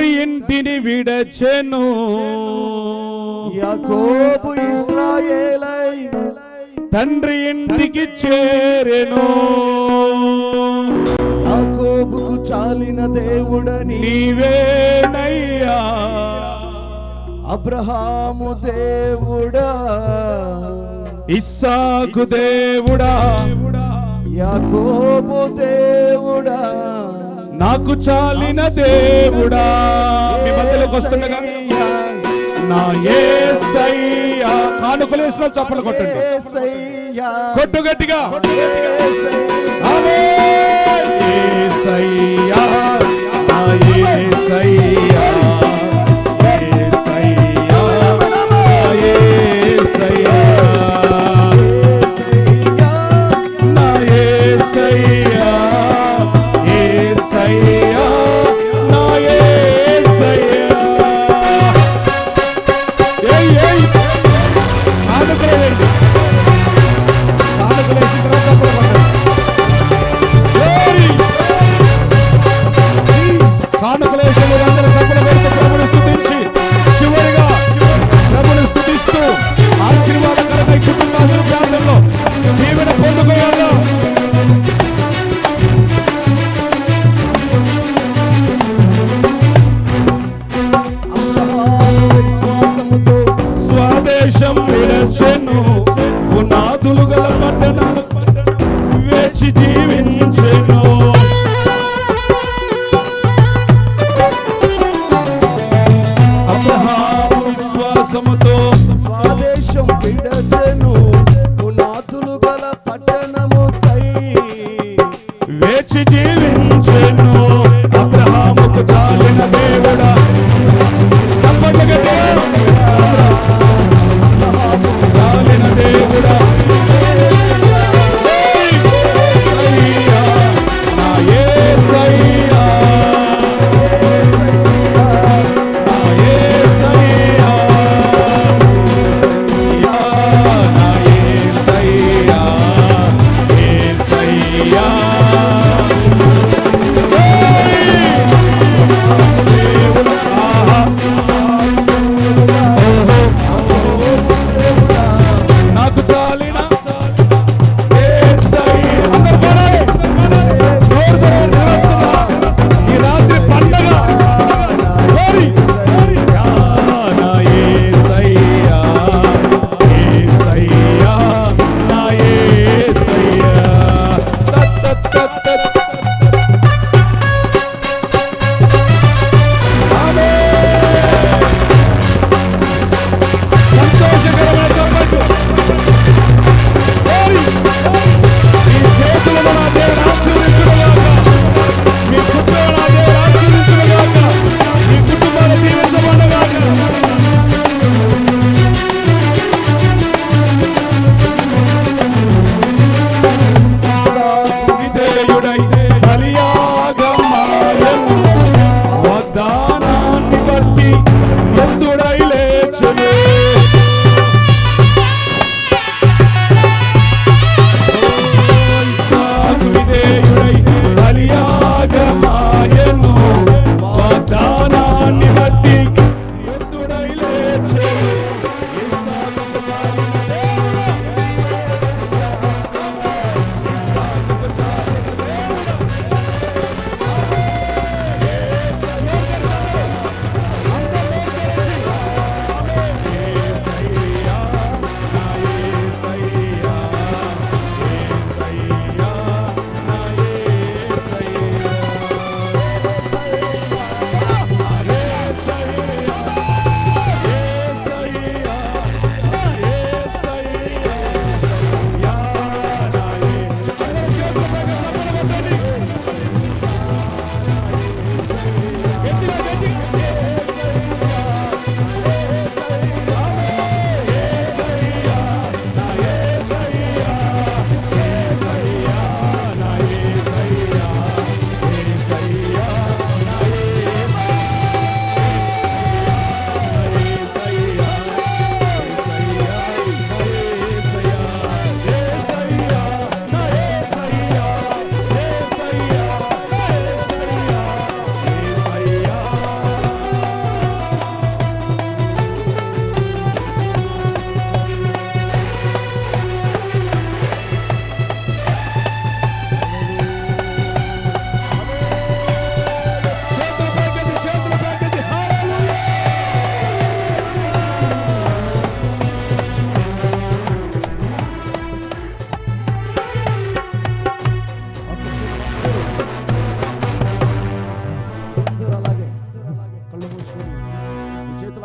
తండ్రి ఇంటిని విడచెను. యాకోబు ఇస్రాయేలై తండ్రి ఇంటికి చేరెను. యాకోబుకు చాలిన దేవుడని నీవేనయ్యా. అబ్రహాము దేవుడా. ఇస్సాకు దేవుడా. యాకోబు దేవుడా. నాకు చాలిన దేవుడా. మీ మధ్యలోకి వస్తుండగా నా ఏసయ్యా. కానుకలు వేసిన చప్పలు కొట్టండి. కొట్టు గట్టిగా. ఆమేన్. యేసయ్యా, నా యేసయ్యా, యేసయ్యా,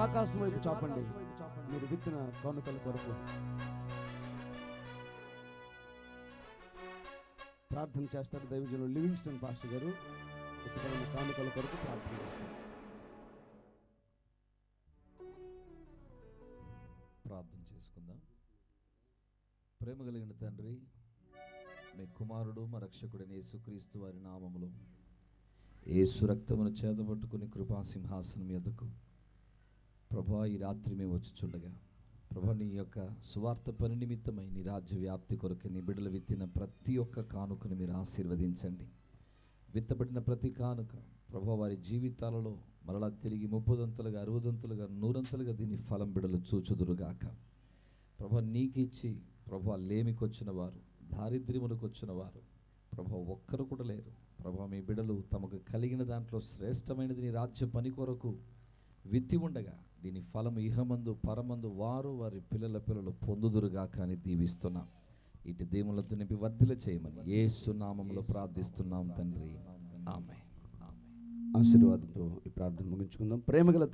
ఆకాశం వైపు చాపండి. మీరు విత్తిన కానుకల కొరకు ప్రార్థన చేస్తారు. దైవజనులు లివింగ్స్టన్ పాస్టర్ గారు ఎత్తుకైన కానుకల కొరకు ప్రార్థన చేస్తారు. ప్రార్థన చేసుకుందాం. ప్రేమ కలిగిన తండ్రి మీ కుమారుడు మా రక్షకుడైన యేసుక్రీస్తు వారి నామములో ఏసు రక్తమును చేతబట్టుకుని కృపా సింహాసనం ప్రభా ఈ రాత్రి మేము వచ్చుచుండగా ప్రభా నీ యొక్క సువార్త పని నిమిత్తమై నీ రాజ్య వ్యాప్తి కొరకు నీ బిడ్డలు విత్తిన ప్రతి ఒక్క కానుకను మీరు ఆశీర్వదించండి. విత్తబడిన ప్రతి కానుక ప్రభా వారి జీవితాలలో మరలా తిరిగి ముప్పుదంతలుగా అరవదంతులుగా నూరంతులుగా దీని ఫలం బిడలు చూచుదురుగాక. ప్రభా నీకిచ్చి ప్రభా లేమికొచ్చిన వారు దారిద్ర్యములకు వచ్చిన వారు ప్రభా ఒక్కరు కూడా లేరు. ప్రభా మీ బిడలు తమకు కలిగిన దాంట్లో శ్రేష్టమైనది నీ రాజ్య పని కొరకు విత్తి ఉండగా దీని ఫలము ఇహమందు పరమందు వారు వారి పిల్లల పిల్లలు పొందుదురుగా కానీ దీవిస్తున్నాం. ఇటు దేవులతో నింపి వర్ధిల చేయమని ఏ సునామంలో ప్రార్థిస్తున్నాం తండ్రి. ఆమె ఆశీర్వాదంతో ఈ ప్రార్థన ముగించుకుందాం. ప్రేమగల